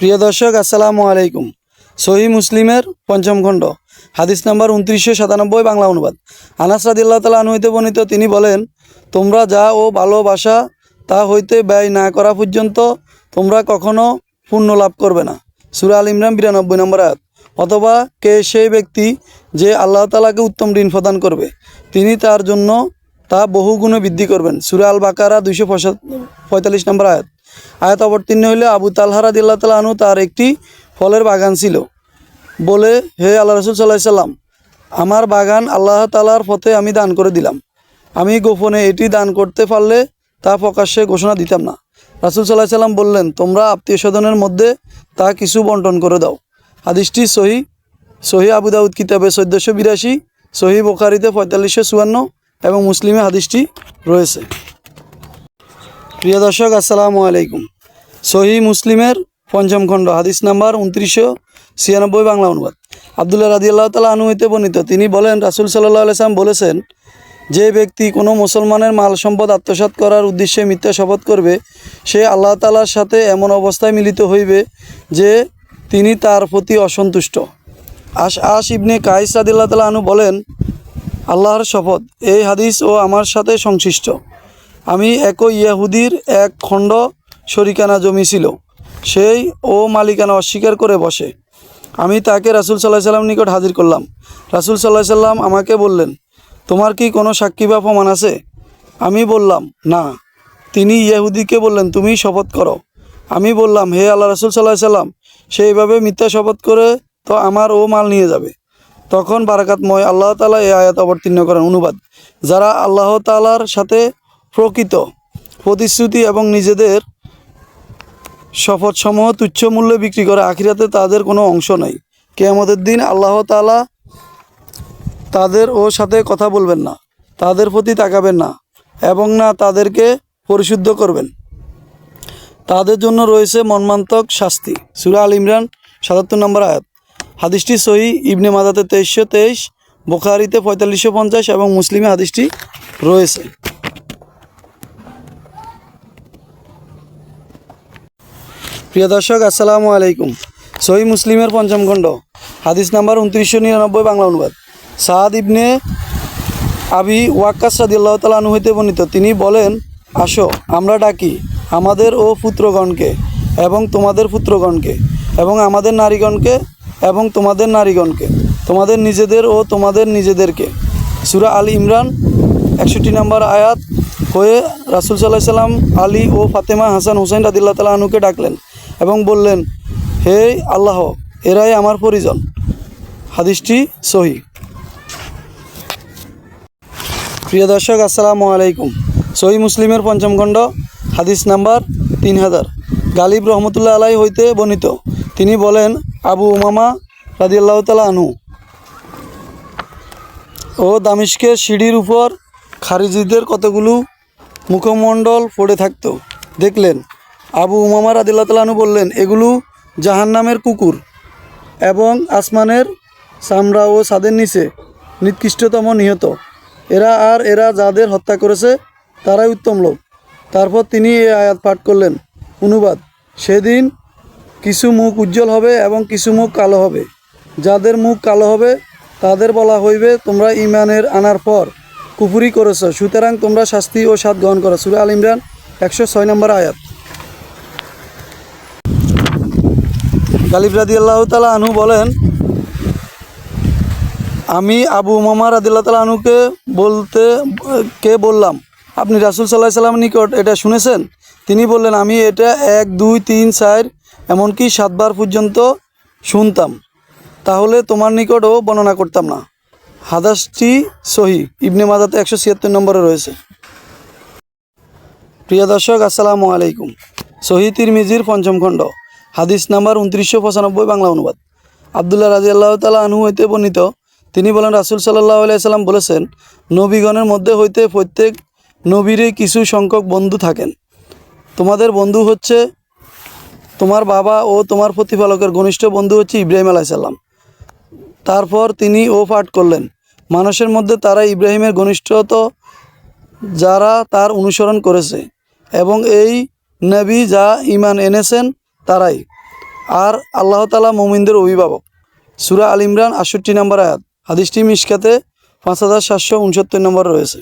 প্রিয় দর্শক, আসসালামু আলাইকুম। সহি মুসলিমের পঞ্চম খণ্ড, হাদিস নাম্বার উনত্রিশশো সাতানব্বই, বাংলা অনুবাদ। আনাস রাদিল্লাহ তালা আনহইতে বর্ণিত, তিনি বলেন, তোমরা যা ও ভালোবাসা তা হইতে ব্যয় না করা পর্যন্ত তোমরা কখনো পুণ্য লাভ করবে না। সুরা আল ইমরান, বিরানব্বই নম্বর আয়াত। অথবা, কে সেই ব্যক্তি যে আল্লাহ তালাকে উত্তম ঋণ প্রদান করবে, তিনি তার জন্য তা বহু গুণে বৃদ্ধি করবেন। সুরা আল বাকারা দুইশো পঁয়তাল্লিশ নম্বর আয়াত। আয়াত অবতীর্ণ হইলে আবু তালহারা দিল্লা তালা আনু তার একটি ফলের বাগান ছিল। বলে, হে আল্লাহ রসুল সাল্লাহ সাল্লাম, আমার বাগান আল্লাহ তালার পথে আমি দান করে দিলাম। আমি গোপনে এটি দান করতে পারলে তা প্রকাশ্যে ঘোষণা দিতাম না। রাসুল সাল্লাহ সাল্লাম বললেন, তোমরা আত্মীয় স্বজনের মধ্যে তা কিছু বন্টন করে দাও। হাদিসটি সহি সহি আবু দাউদ কিতাবে চোদ্দোশো বিরাশি, সহি বোখারিতে পঁয়তাল্লিশশো চুয়ান্ন এবং মুসলিমে হাদিসটি রয়েছে। প্রিয় দর্শক, আসসালামু আলাইকুম। সহি মুসলিমের পঞ্চম খণ্ড, হাদিস নাম্বার উনত্রিশশো ছিয়ানব্বই, বাংলা অনুবাদ। আবদুল্লাহ রাজি আল্লাহ তালা আনু হইতে বর্ণিত, তিনি বলেন, রাসুল সাল্লাহ আলাইসালাম বলেছেন, যে ব্যক্তি কোনো মুসলমানের মাল সম্পদ আত্মসাৎ করার উদ্দেশ্যে মিথ্যা শপথ করবে, সে আল্লাহ তালার সাথে এমন অবস্থায় মিলিত হইবে যে তিনি তার প্রতি অসন্তুষ্ট। আশ আশ ইবনে কাইস রাদিল্লাহ তালা আনু বলেন, আল্লাহর শপথ, এই হাদিস ও আমার সাথে সংশ্লিষ্ট। আমি একই ইয়াহুদির এক খণ্ড শরিকানা জমি ছিল। সেই ও মালিকানা অস্বীকার করে বসে। আমি তাকে রাসুল সাল্লাহ সাল্লাম নিকট হাজির করলাম। রাসুল সাল্লাহ সাল্লাম আমাকে বললেন, তোমার কি কোনো সাক্ষী বা প্রমাণ আছে? আমি বললাম, না। তিনি ইয়াহুদিকে বললেন, তুমি শপথ করো। আমি বললাম, হে আল্লাহ রাসুল সাল্লাহ সাল্লাম সেইভাবে মিথ্যা শপথ করে তো আমার ও মাল নিয়ে যাবে। তখন বারাকাতময় আল্লাহ তালা এই আয়াত অবতীর্ণ করেন অনুবাদ। যারা আল্লাহ তালার সাথে প্রকৃত প্রতিশ্রুতি এবং নিজেদের শপথসমূহ তুচ্ছ মূল্যে বিক্রি করে আখিরাতে তাদের কোনো অংশ নাই। কেয়ামতের দিন আল্লাহ তালা তাদের ও সাথে কথা বলবেন না, তাদের প্রতি তাকাবেন না এবং না তাদেরকে পরিশুদ্ধ করবেন। তাদের জন্য রয়েছে মর্মান্তক শাস্তি। সুরা আল ইমরান সাতাত্তর নম্বর আয়াত। হাদিসটি সহি ইবনে মাদাতে তেইশশো তেইশ, বোখারিতে পঁয়তাল্লিশশো পঞ্চাশ এবং মুসলিমে হাদিসটি রয়েছে। প্রিয় দর্শক, আসসালামু আলাইকুম। সহি মুসলিমের পঞ্চম খণ্ড, হাদিস নাম্বার উনত্রিশশো নিরানব্বই, বাংলা অনুবাদ। সাদ ইবনে আবি ওয়াক্কাস রাদিল্লাহ তালা হইতে বর্ণিত। তিনি বলেন, আসো, আমরা ডাকি আমাদের ও পুত্রগণকে এবং তোমাদের পুত্রগণকে এবং আমাদের নারীগণকে এবং তোমাদের নারীগণকে, তোমাদের নিজেদের ও তোমাদের নিজেদেরকে। সুরা আলী ইমরান, একষট্টি নম্বর আয়াত, হয়ে রাসুল সাল্লাহ সাল্লাম আলী ও ফাতেমা হাসান হুসাইন রাদিল্লাহ তালা আনুকে ডাকলেন। এবং বললেন, হে আল্লাহ, এরাই আমার পরিজন। হাদিসটি সহি। প্রিয় দর্শক, আসসালামু আলাইকুম। সহি মুসলিমের পঞ্চম খণ্ড, হাদিস নাম্বার তিন হাজার। গালিব রহমতুল্লাহ আলাই হইতে বর্ণিত। তিনি বলেন, আবু উমামা রাদিয়াল্লাহ তালা আনু ও দামিশকের সিঁড়ির উপর খারিজিদের কতগুলো মুখমণ্ডল পড়ে থাকতো। দেখলেন আবু উমামা রাদিল্লাহ তালানু বললেন, এগুলো জাহান্নামের কুকুর এবং আসমানের চামড়া ও ছাদের নিচে নিকৃষ্টতম নিহত। এরা আর এরা যাদের হত্যা করেছে, তারাই উত্তম লোক। তারপর তিনি এই আয়াত পাঠ করলেন, অনুবাদ, সেদিন কিছু মুখ উজ্জ্বল হবে এবং কিছু মুখ কালো হবে। যাদের মুখ কালো হবে, তাদের বলা হইবে, তোমরা ইমানের আনার পর কুফুরি করেছ, সুতরাং তোমরা শাস্তি ও স্বাদ গ্রহণ করো। সুরা আল ইমরান একশো ছয় নম্বর আয়াত। গালিব রাদি আল্লাহ তালা আনহু বলেন, আমি আবু মামা রাদিল্লা তালা আনুকে বলতে, কে বললাম? আপনি রাসুল সাল্লাহ সাল্লাম নিকট এটা শুনেছেন? তিনি বললেন, আমি এটা এক, দুই, তিন, চার, এমনকি সাতবার পর্যন্ত শুনতাম। তাহলে তোমার নিকটও বর্ণনা করতাম না। হাদাসটি সহি। ইবনে মাদাতে একশো ছিয়াত্তর নম্বরে রয়েছে। প্রিয় দর্শক, আসসালামু আলাইকুম। সহি তিরমিজির পঞ্চম খণ্ড। হাদিস নাম্বার উনত্রিশশো পঁচানব্বই বাংলা অনুবাদ। আবদুল্লাহ রাজি আল্লাহ তালা আনহু হইতে বর্ণিত, তিনি বলেন, রাসুল সাল্লাহ আলাইসাল্লাম বলেছেন, নবীগণের মধ্যে হইতে প্রত্যেক নবীরই কিছু সংখ্যক বন্ধু থাকেন। তোমাদের বন্ধু হচ্ছে তোমার বাবা ও তোমার প্রতিপালকের ঘনিষ্ঠ বন্ধু হচ্ছে ইব্রাহিম আলাইসাল্লাম তারপর তিনি ও পাঠ করলেন। মানুষের মধ্যে তারা ইব্রাহিমের ঘনিষ্ঠত যারা তার অনুসরণ করেছে এবং এই নবী যা ইমান এনেছেন তারাই। আর আল্লাহ তালা মোমিনদের অভিভাবক। সুরা আল ইমরান আষট্টি নম্বর আয়াত। হাদিসটি মিশকাতে পাঁচ হাজার সাতশো উনসত্তর নম্বর রয়েছে।